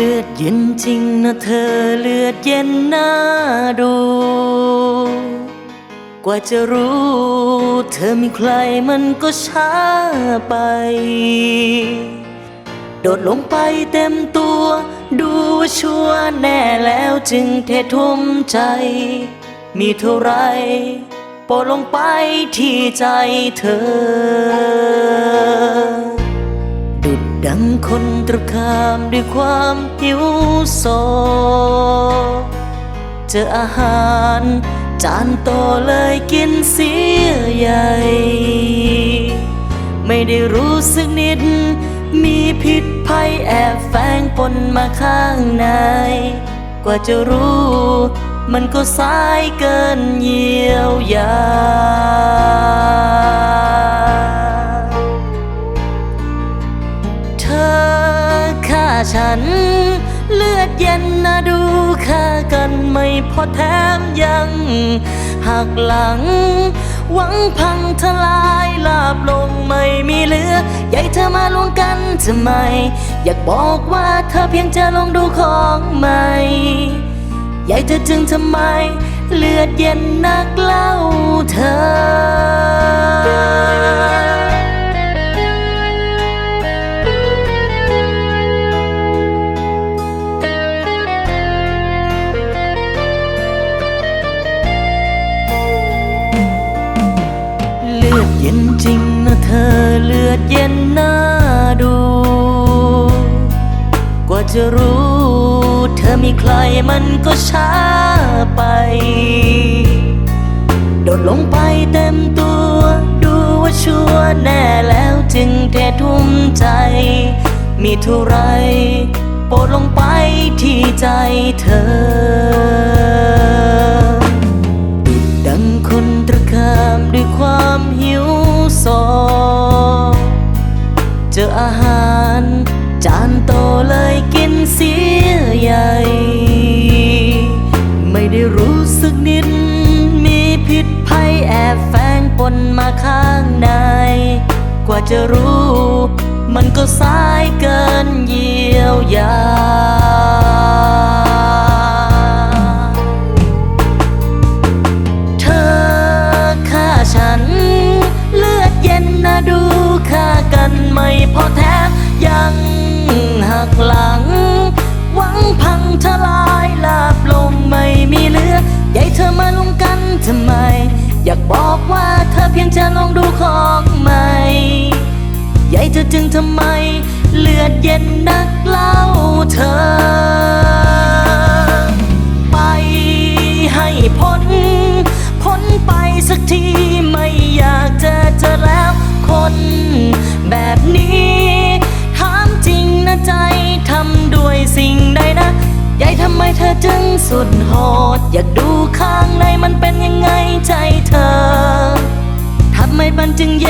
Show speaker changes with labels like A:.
A: ลือดเย็นจริงนะเธอเลือดเย็นน่าดู กว่าจะรู้ เธอมีใครมันก็ช้าไป โดดลงไปเต็มตัว ดูชัวแน่แล้วจึงเททุ่มใจ มีเท่าไรโปรดลงไปที่ใจเธอ ดุดดังคนตรคามด้วยความหิวโซ เจออาหารจานโตเลยกินเสียใหญ่ ไม่ได้รู้สึกนิด มีพิษภัยแอบแฝงปนมาข้างใน กว่าจะรู้ มันก็สายเกินเยียวยา ฉัน เลือดเย็นนะดูฆ่ากันไม่พอแถมยังหักหลัง หวังพังทลายลาบลงไม่มีเหลือ ให้เธอมาลวงกันทำไม อยากบอกว่าเธอเพียงจะลองดูของใหม่อยากเธอจึงทำไม เลือดเย็นนักเล่าเธอ ลือดเย็นจริงนะเธอเลือดเย็นน่าดู กว่าจะรู้ เธอมีใครมันก็ช้าไป โดดลงไปเต็มตัว ดูว่าชัวร์แน่แล้วจึงเททุ่มใจ มีเท่าไรโปรดลงไปที่ใจเธอ นมาข้างใน กว่าจะรู้ มันก็สายเกินเยียวยาเธอฆ่าฉัน เลือดเย็นนะดูฆ่ากันไม่พอแถมยังหักหลัง หวังพังทลายลาบลงไม่มีเหลืออยากให้เธอมาลงกันทำไม อยากบอกว่า จะลองดูของใหม่ ใหญ่เธอจึงทำไม เลือดเย็นนักเล่าเธอ ไปให้พ้น พ้นไปสักทีไม่อยากเจอเธอแล้วคน แบบนี้ ถามจริงนะใจทำด้วยสิ่งใดนะใหญ่ทำไมเธอจึงสุดโหด อยากดูข้างในมันเป็นยังไงใจ จึงเย็น